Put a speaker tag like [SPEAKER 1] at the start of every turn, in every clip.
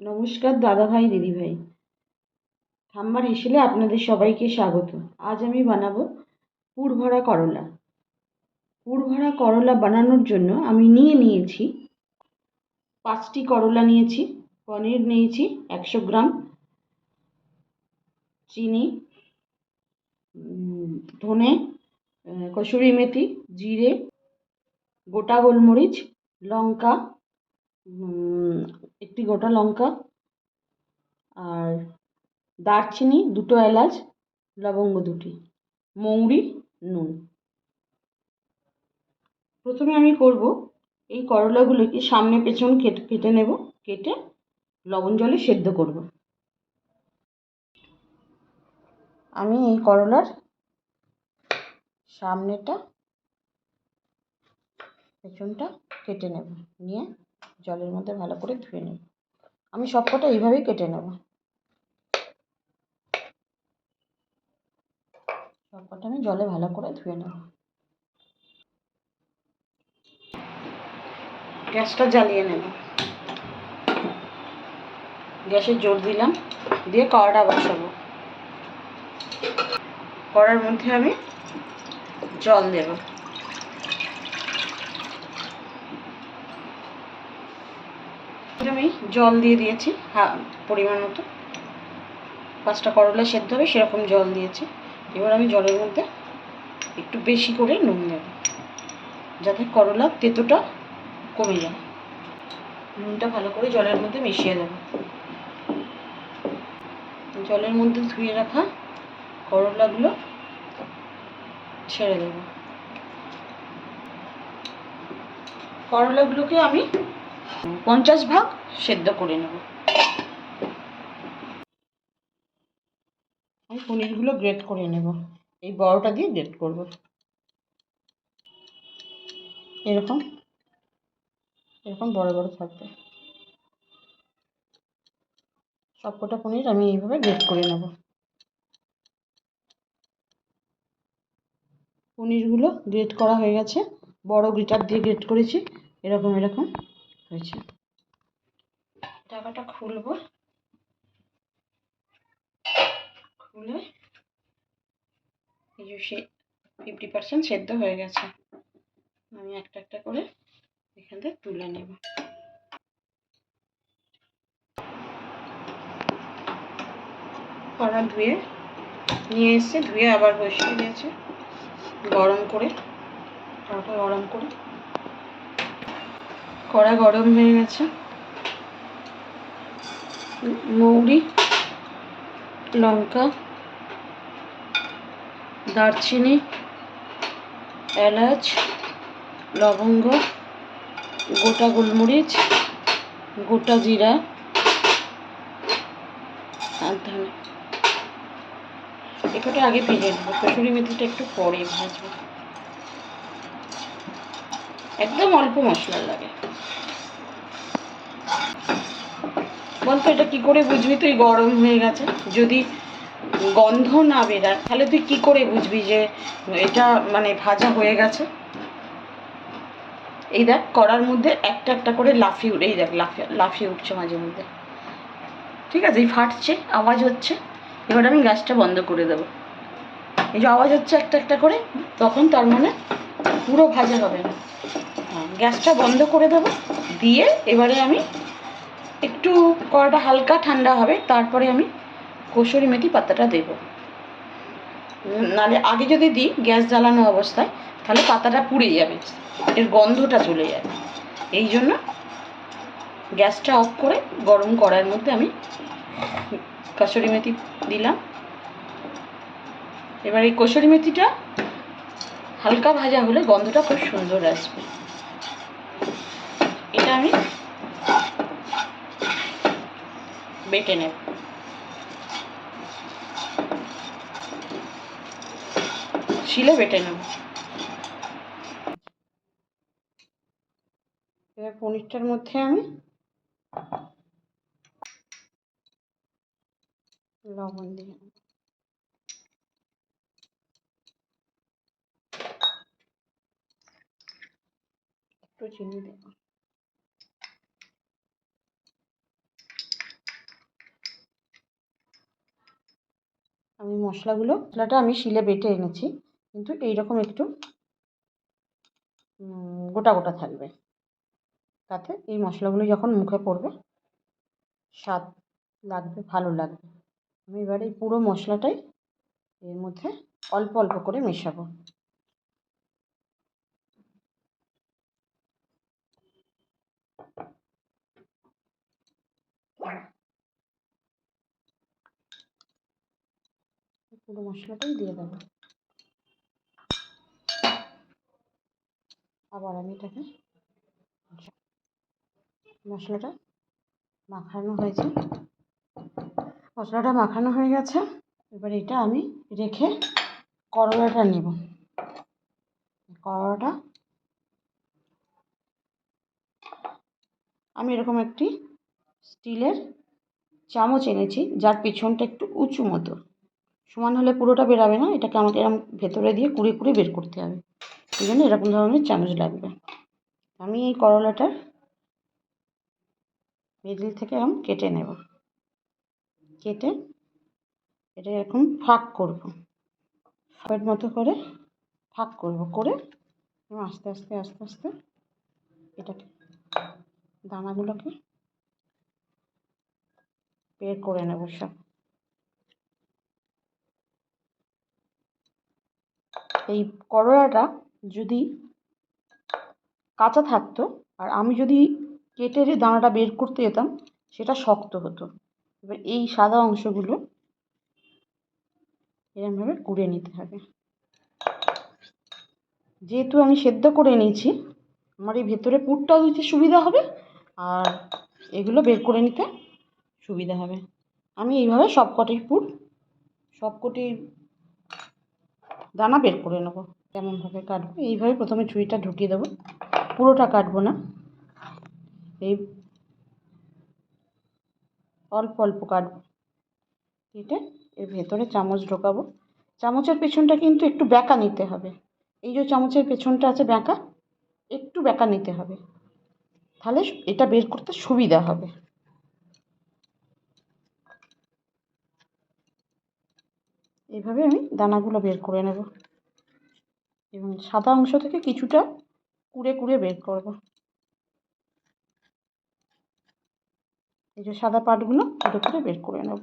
[SPEAKER 1] নমস্কার, দাদাভাই, দিদিভাই। ঠাম্মার হেসেলে আপনাদের সবাইকে স্বাগত। আজ আমি বানাবো পুর ভরা করলা। পুর ভরা করলা বানানোর জন্য আমি নিয়ে নিয়েছি পাঁচটি করলা নিয়েছি, পনির নিয়েছি একশো গ্রাম, চিনি ধনে কসুরি মেথি, জিরে, গোটা গোলমরিচ, লঙ্কা একটি গোটা লঙ্কা আর দারচিনি, দুটো এলাচ, লবঙ্গ দুটি, মৌরি, নুন। প্রথমে আমি করব এই করলাগুলোকে সামনে পেছন কেটে কেটে নেব, কেটে লবণ জলে সেদ্ধ করব। আমি এই করলার সামনেটা, পেছনটা কেটে নেব, নিয়ে জলের মধ্যে ভালো করে ধুয়ে নেব। আমি সবকটা এইভাবেই কেটে নেব। সবকটা আমি জলে ভালো করে ধুয়ে নেব। গ্যাসটা জ্বালিয়ে নেব। গ্যাসে জোর দিলাম, দিয়ে কড়াটা বসাবো। কড়ার মধ্যে আমি জল দেব। আমি জল দিয়ে দিয়েছি হ্যাঁ পরিমাণ মতো। পাঁচটা করলা সেদ্ধ হবে, সেরকম জল দিয়েছি। এবার আমি জলের মধ্যে একটু বেশি করে নুন দেব, যাতে করলা তেঁতোটা কমে যায়। নুনটা ভালো করে জলের মধ্যে মিশিয়ে দেবো। জলের মধ্যে ধুয়ে রাখা করলাগুলো ছেড়ে দেব। করলাগুলোকে আমি পঞ্চাশ ভাগ সেদ্ধ করে নেব। আমি পনিরগুলো গ্রেট করে নেব। এই বড়টা দিয়ে গ্রেট করব। এরকম এরকম বড় বড় থাকবে। সবকটা পনির আমি এইভাবে গ্রেট করে নেব। পনিরগুলো গ্রেট করা হয়ে গেছে। বড় গ্রেটার দিয়ে গ্রেট করেছি। এরকম এরকম হয়েছে। ঢাকাটা খুলবো। খুলে এই যে ফিফটি পার্সেন্ট সেদ্ধ হয়ে গেছে। আমি একটা একটা করে এখান থেকে তুলে নেব। কড়া ধুয়ে নিয়ে এসে ধুয়ে আবার বসিয়ে দিয়েছে। গরম করে কড়াটা গরম করে। কড়া গরম হয়ে গেছে। মৌরি, লঙ্কা, দারচিনি, এলাচ, লবঙ্গ, গোটা গোলমরিচ, গোটা জিরা আর ধনে। আগে ভেজে নেব কসুরি মেথিটা একটু পরে ভাজবো। একদম অল্প মশলা লাগে। বলতো, এটা কি করে বুঝবি তুই? গরম হয়ে গেছে। যদি গন্ধ না বেরায়, তাহলে তুই কি করে বুঝবি যে এটা মানে ভাজা হয়ে গেছে? এই দেখ, কড়ার মধ্যে একটা একটা করে লাফিয়ে উঠে এই দেখ লাফিয়ে লাফিয়ে উঠছে মাঝে মধ্যে। ঠিক আছে, এই ফাটছে, আওয়াজ হচ্ছে। এবার আমি গ্যাসটা বন্ধ করে দেবো। এই যে আওয়াজ হচ্ছে একটা একটা করে, তখন তার মানে পুরো ভাজা হবে না। হ্যাঁ গ্যাসটা বন্ধ করে দেবো। দিয়ে এবারে আমি একটু কড়াটা হালকা ঠান্ডা হবে, তারপরে আমি কসুরি মেথি পাতাটা দেব। নালে আগে যদি দিই গ্যাস জ্বালানো অবস্থায়, তাহলে পাতাটা পুড়ে যাবে, এর গন্ধটা চলে যাবে। এই জন্য গ্যাসটা অফ করে গরম করার মধ্যে আমি কসুরি মেথি দিলাম। এবার এই কসুরি মেথিটা হালকা ভাজা হলে গন্ধটা খুব সুন্দর আসবে। এটা আমি বেটে নেব। শিলে বেটে নেব। এবার পনিরটার মধ্যে আমি লবণ দিয়ে একটু চিনি দেব। আমি মশলাগুলো, মশলাটা আমি শিলে বেটে এনেছি, কিন্তু এইরকম একটু গোটা গোটা থাকবে। তাতে এই মশলাগুলো যখন মুখে পড়বে, স্বাদ লাগবে, ভালো লাগবে। আমি এবার এই পুরো মশলাটাই এর মধ্যে অল্প অল্প করে মেশাবো। পুরো মশলাটাই দিয়ে দেবো। আবার আমি এটাকে মশলাটা মাখানো হয়েছে। মশলাটা মাখানো হয়ে গেছে। এবার এটা আমি রেখে করলাটা নেব। করলাটা আমি এরকম একটি স্টিলের চামচ এনেছি, যার পিছনটা একটু উঁচু মতো। সমান হলে পুরোটা বেরাবে না, এটাকে আমাকে এরকম ভেতরে দিয়ে কুড়ে কুড়ে বের করতে হবে। এই জন্য এরকম ধরনের চামচ লাগবে। আমি এই করলাটার মিডিল থেকে এরকম কেটে নেব। কেটে এটা এরকম ফাঁক করব। ফাঁকের মতো করে ফাঁক করব, করে আস্তে আস্তে আস্তে আস্তে এটাকে দানাগুলোকে বের করে নেব সব। এই করলাটা যদি কাঁচা থাকতো আর আমি যদি কেটে যে দানাটা বের করতে যেতাম, সেটা শক্ত হতো। এবার এই সাদা অংশগুলো এরকমভাবে কুড়ে নিতে হবে। যেহেতু আমি সেদ্ধ করে নিয়েছি, আমার এই ভেতরে পুরটাও দিতে সুবিধা হবে আর এগুলো বের করে নিতে সুবিধা হবে। আমি এইভাবে সব কটি পুর সব কটি দানা বের করে নেব। কেমনভাবে কাটবো? এইভাবে প্রথমে ছুরিটা ঢুকিয়ে দেবো। পুরোটা কাটবো না। এই অল্প অল্প কাটবো। কেটে এর ভেতরে চামচ ঢোকাবো। চামচের পেছনটা কিন্তু একটু ব্যাকা নিতে হবে। এই যে চামচের পেছনটা আছে ব্যাকা, একটু ব্যাকা নিতে হবে। তাহলে এটা বের করতে সুবিধা হবে। এইভাবে আমি দানাগুলো বের করে নেব। এবং সাদা অংশ থেকে কিছুটা কুড়ে কুড়ে বের করব। এই যে সাদা পাটগুলো কুড়ে কুড়ে বের করে নেব।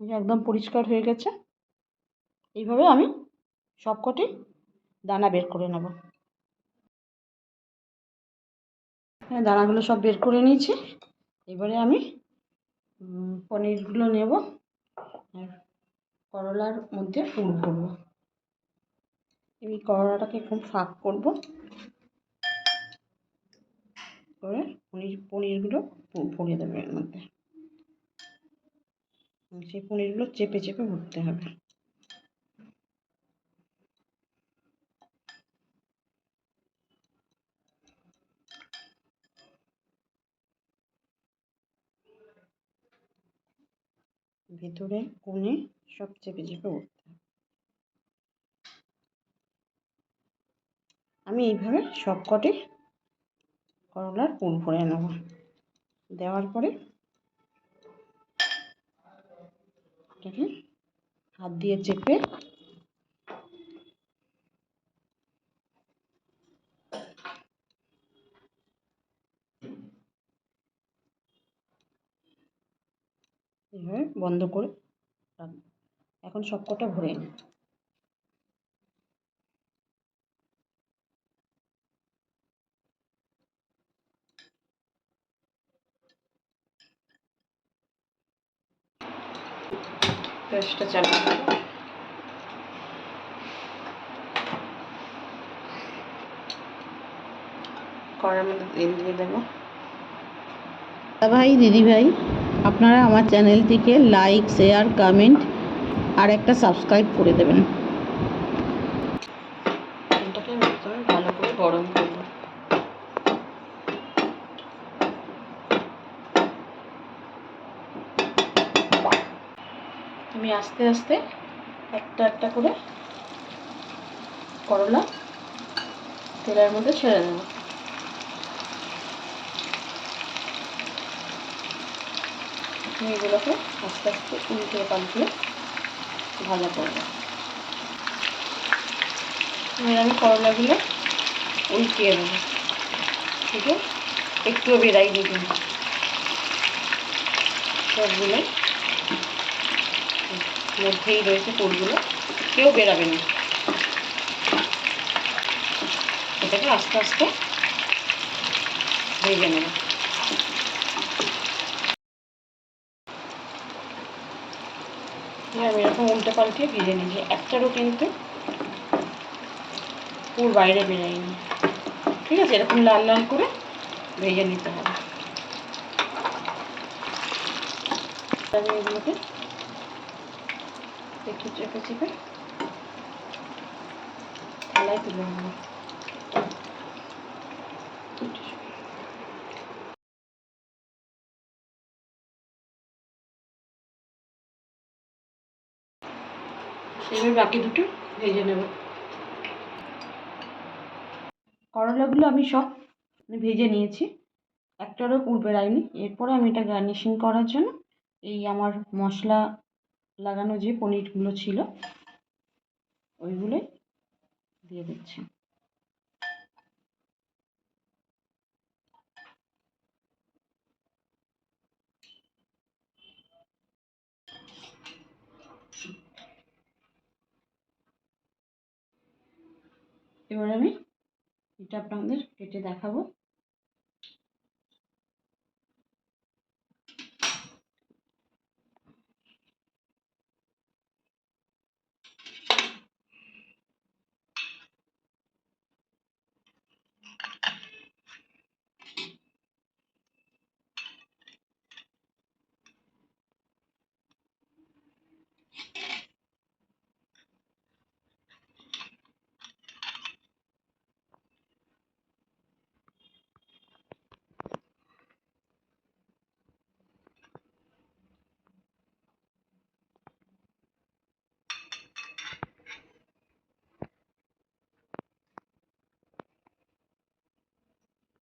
[SPEAKER 1] একদম পরিষ্কার হয়ে গেছে। এইভাবে আমি সবকটি দানা বের করে নেব। হ্যাঁ দানাগুলো সব বের করে নিয়েছি। এবারে আমি পনিরগুলো নেব আর করলার মধ্যে পুর করব এই করলাটাকে খুব ফাঁক করব। করে পনির, পনিরগুলো ভরে দেবে এর মধ্যে। সেই পনিরগুলো চেপে চেপে ভরতে হবে। ভেতরে কোণে সব চেপে চেপে উঠতে আমি এইভাবে সবকটি করলার পুর ভরে নেব। দেওয়ার পরে এটাকে হাত দিয়ে চেপে এইভাবে বন্ধ করে রাখব এখন সবকটা ভরে নিই। কড়ার মধ্যে ভাই দিদি ভাই। আপনারা আমার চ্যানেলটিকে লাইক, শেয়ার, কমেন্ট আর একটা সাবস্ক্রাইব করে দেবেন। ভালো করে গরম করব। আমি আস্তে আস্তে একটা একটা করে করলা তেলের মধ্যে ছেড়ে দেবো। আমি এগুলোকে আস্তে আস্তে উল্টে পাল্টে ভাজা করব। এবার আমি করলাগুলো উল্টিয়ে দেবো। ঠিক আছে? একটুও বেড়াই দিই। কিন্তু সবগুলো মধ্যেই রয়েছে পুরগুলো। কেউ বেরাবে না। এটাকে আস্তে আস্তে ভেজে নেব। আমি এরকম উল্টে পাল্টে ভেজে নিয়েছি একটারও কিন্তু পুর বাইরে বেরোয়নি। ঠিক আছে, এরকম লাল লাল করে ভেজে নিতে হবে। এগুলোকে চেপে চেপে থালায় তুলে নেব। এবার বাকি দুটো ভেজে নেব। করলাগুলো আমি সব ভেজে নিয়েছি। একটারও পুর রাইনি এরপরে আমি এটা গার্নিশিং করার জন্য এই আমার মশলা লাগানো যে পনিরগুলো ছিল, ওইগুলোই দিয়ে দিচ্ছি। এবার আমি এটা আপনাদের কেটে দেখাবো।